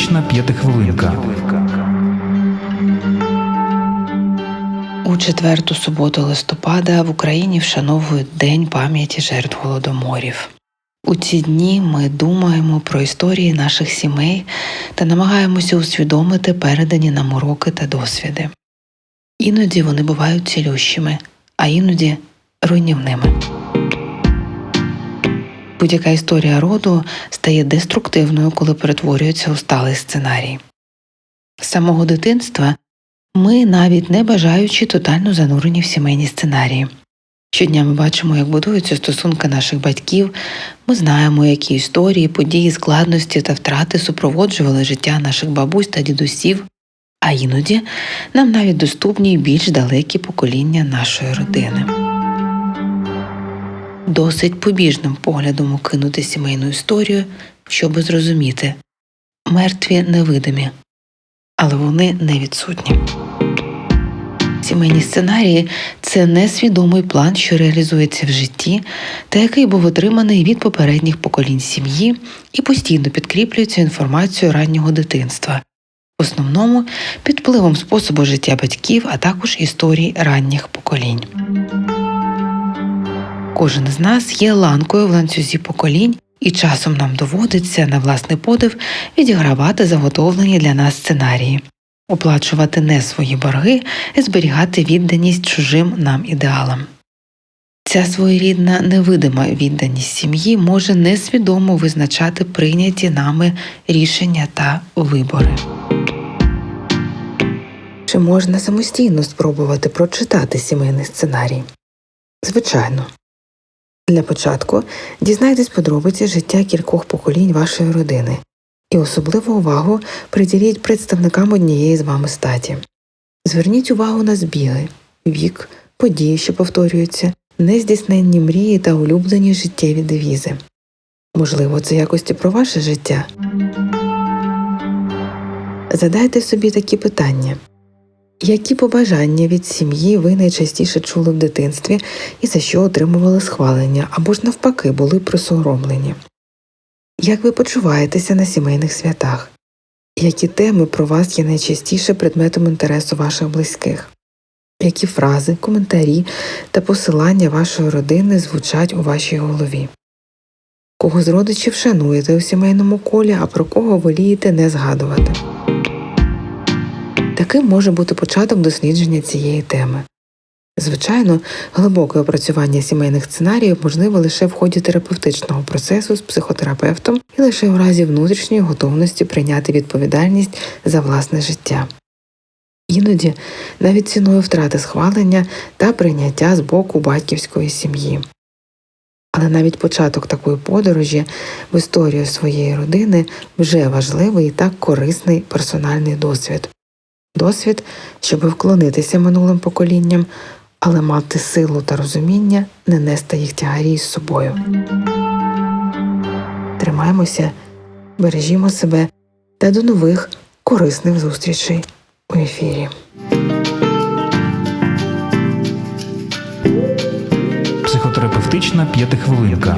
Психотерапевтична п'ятихвилинка. У четверту суботу листопада в Україні вшановують День пам'яті жертв голодоморів. У ці дні ми думаємо про історії наших сімей та намагаємося усвідомити передані нам уроки та досвіди. Іноді вони бувають цілющими, а іноді руйнівними. Будь-яка історія роду стає деструктивною, коли перетворюється у сталий сценарій. З самого дитинства ми, навіть не бажаючи тотально занурені в сімейні сценарії. Щодня ми бачимо, як будуються стосунки наших батьків, ми знаємо, які історії, події, складності та втрати супроводжували життя наших бабусь та дідусів, а іноді нам навіть доступні більш далекі покоління нашої родини. Досить побіжним поглядом окинути сімейну історію, щоб зрозуміти мертві невидимі, але вони не відсутні. Сімейні сценарії це несвідомий план, що реалізується в житті, та який був отриманий від попередніх поколінь сім'ї і постійно підкріплюється інформацією раннього дитинства, в основному під впливом способу життя батьків, а також історій ранніх поколінь. Кожен з нас є ланкою в ланцюзі поколінь, і часом нам доводиться на власний подив відігравати заготовлені для нас сценарії, оплачувати не свої борги і зберігати відданість чужим нам ідеалам. Ця своєрідна невидима відданість сім'ї може несвідомо визначати прийняті нами рішення та вибори. Чи можна самостійно спробувати прочитати сімейний сценарій? Звичайно. Для початку дізнайтесь подробиці життя кількох поколінь вашої родини і особливу увагу приділіть представникам однієї з вами статі. Зверніть увагу на збіги, вік, події, що повторюються, нездійсненні мрії та улюблені життєві девізи. Можливо, це якості про ваше життя. Задайте собі такі питання. Які побажання від сім'ї ви найчастіше чули в дитинстві і за що отримували схвалення або ж навпаки були присоромлені? Як ви почуваєтеся на сімейних святах? Які теми про вас є найчастіше предметом інтересу ваших близьких? Які фрази, коментарі та посилання вашої родини звучать у вашій голові? Кого з родичів шануєте у сімейному колі, а про кого волієте не згадувати? Таким може бути початок дослідження цієї теми. Звичайно, глибоке опрацювання сімейних сценаріїв можливо лише в ході терапевтичного процесу з психотерапевтом і лише в разі внутрішньої готовності прийняти відповідальність за власне життя. Іноді навіть ціною втрати схвалення та прийняття з боку батьківської сім'ї. Але навіть початок такої подорожі в історію своєї родини вже важливий і так корисний персональний досвід досвід, щоби вклонитися минулим поколінням, але мати силу та розуміння не нести їх тягарі з собою. Тримаймося, бережімо себе та до нових корисних зустрічей у ефірі. Психотерапевтична п'ятихвилинка.